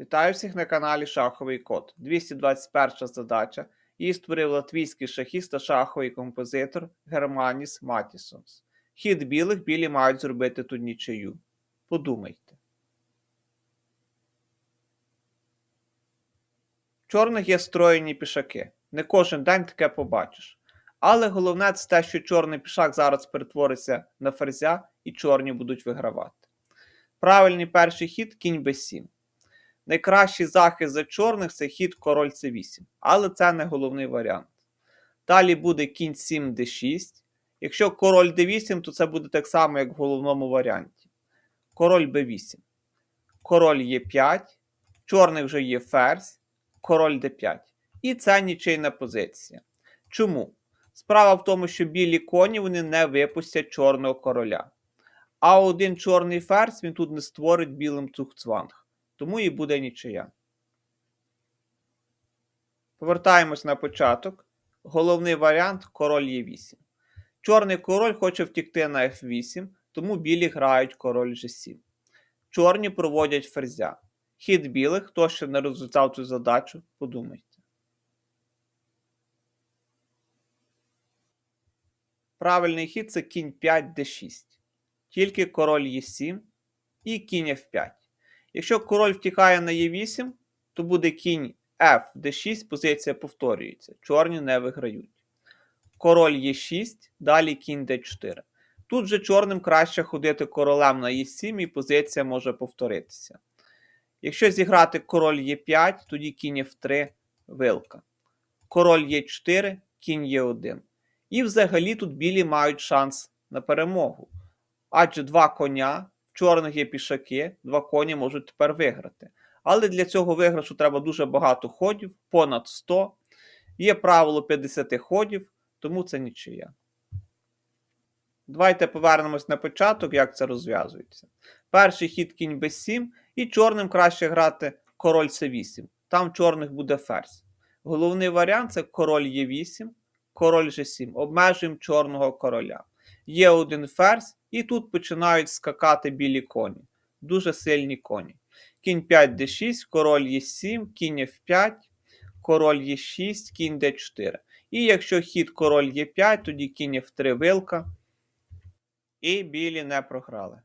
Вітаю всіх на каналі Шаховий Код. 221 задача. Її створив латвійський шахіст та шаховий композитор Германіс Матісонс. Хід білих білі мають зробити тут нічию. Подумайте. В чорних є строєні пішаки. Не кожен день таке побачиш. Але головне це те, що чорний пішак зараз перетвориться на ферзя і чорні будуть вигравати. Правильний перший хід кінь b7. Найкращий захист за чорних це хід король c8, але це не головний варіант. Далі буде кінь 7 d6. Якщо король d8, то це буде так само, як в головному варіанті. Король b8. Король e5, чорний вже є ферзь, король d5. І це нічийна позиція. Чому? Справа в тому, що білі коні вони не випустять чорного короля. А один чорний ферзь він тут не створить білим цухцванг. Тому і буде нічия. Повертаємось на початок. Головний варіант король Е8. Чорний король хоче втікти на F8, тому білі грають король G7. Чорні проводять ферзя. Хід білих, хто ще не розв'язав цю задачу, подумайте. Правильний хід це кінь 5 d6. Тільки король Е7 і кінь F5. Якщо король втікає на Е8, то буде кінь F, d6, позиція повторюється. Чорні не виграють. Король Е6, далі кінь d4. Тут же чорним краще ходити королем на Е7 і позиція може повторитися. Якщо зіграти король Е5, тоді кінь F3 вилка. Король Е4, кінь Е1. І взагалі тут білі мають шанс на перемогу. Адже два коня чорних є пішаки, два коні можуть тепер виграти. Але для цього виграшу треба дуже багато ходів, понад 100. Є правило 50 ходів, тому це нічия. Давайте повернемось на початок, як це розв'язується. Перший хід кінь b7, і чорним краще грати король c8. Там чорних буде ферзь. Головний варіант це король Е8, король G7. Обмежуємо чорного короля. Є один ферзь, і тут починають скакати білі коні. Дуже сильні коні. Кінь 5 d6, король Е7, кінь F5, король Е6, кінь d4. І якщо хід король Е5, тоді кінь F3 вилка. І білі не програли.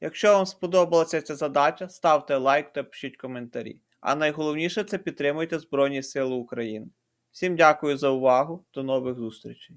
Якщо вам сподобалася ця задача, ставте лайк та пишіть коментарі. А найголовніше це підтримуйте Збройні Сили України. Всім дякую за увагу, до нових зустрічей!